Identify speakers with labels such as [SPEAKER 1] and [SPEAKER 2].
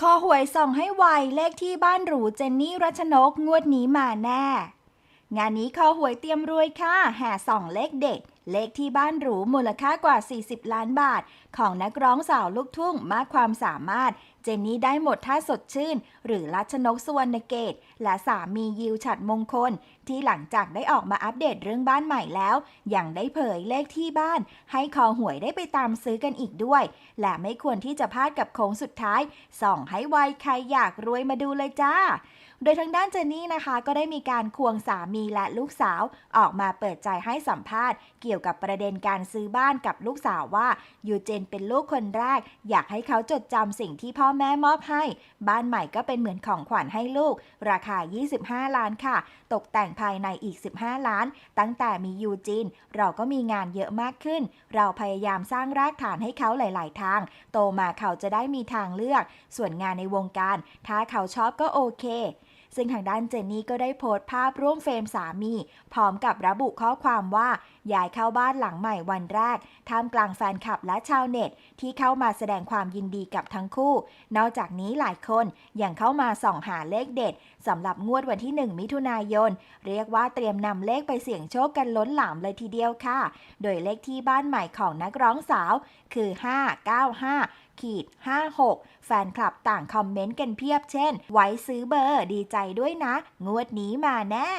[SPEAKER 1] คอหวยส่องให้ไวเลขที่บ้านหรูเจนนี่รัชนกงวดนี้มาแน่ งานนี้คอหวยเตรียมรวยค่ะแห่ส่องเลขเด็ด เลขที่บ้านหรูมูลค่ากว่า 40 ล้านบาท ของนักร้องสาวลูกทุ่งมากความสามารถ เจนนี่ได้หมดท่าสดชื่น หรือรัชนกสุวรรณเกต และสามียิวฉัดมงคล ที่หลังจากได้ออกมาอัปเดตเรื่องบ้านใหม่แล้วยังได้เผยเลขที่บ้าน ให้คอหวยได้ไปตามซื้อกันอีกด้วย และไม่ควรที่จะพลาดกับโค้งสุดท้าย ส่องให้ไวใครอยากรวยมาดูเลยจ้าโดยทางด้านเจนนี่นะคะ ก็ได้มีการควงสามีและลูกสาวออกมาเปิดใจให้สัมภาษณ์เกี่ยกี่ยวกับประเด็นการซื้อบ้านกับลูกสาวว่ายูเจนเป็นลูกคนแรก อยากให้เขาจดจำสิ่งที่พ่อแม่มอบให้ บ้านใหม่ก็เป็นเหมือนของขวัญให้ลูก ราคา 25 ล้านค่ะ ตกแต่งภายในอีก 15 ล้าน ตั้งแต่มียูจิน เราก็มีงานเยอะมากขึ้น เราพยายามสร้างรากฐานให้เขาหลาย ๆ ทาง โตมาเขาจะได้มีทางเลือก ส่วนงานในวงการ ถ้าเขาชอบก็โอเค ซึ่งทางด้านเจนนี่ก็ได้โพสต์ภาพร่วมเฟรมสามี พร้อมกับระบุข้อความว่าย้ายเข้าบ้านหลังใหม่วันแรกท่ามกลางแฟนคลับและชาวเน็ต ที่เข้ามาแสดงความยินดีกับทั้งคู่ นอกจากนี้หลายคนยังเข้ามาส่องหาเลขเด็ดสำหรับงวดวันที่ 1 มิถุนายน เรียกว่าเตรียมนำเลขไปเสี่ยงโชคกันล้นหลามเลยทีเดียวค่ะ โดยเลขที่บ้านใหม่ของนักร้องสาวคือ 595ขีด56 แฟนคลับต่างคอมเมนต์กันเพียบเช่น ไว้ซื้อเบอร์ดีใจด้วยนะ งวดนี้มาแน่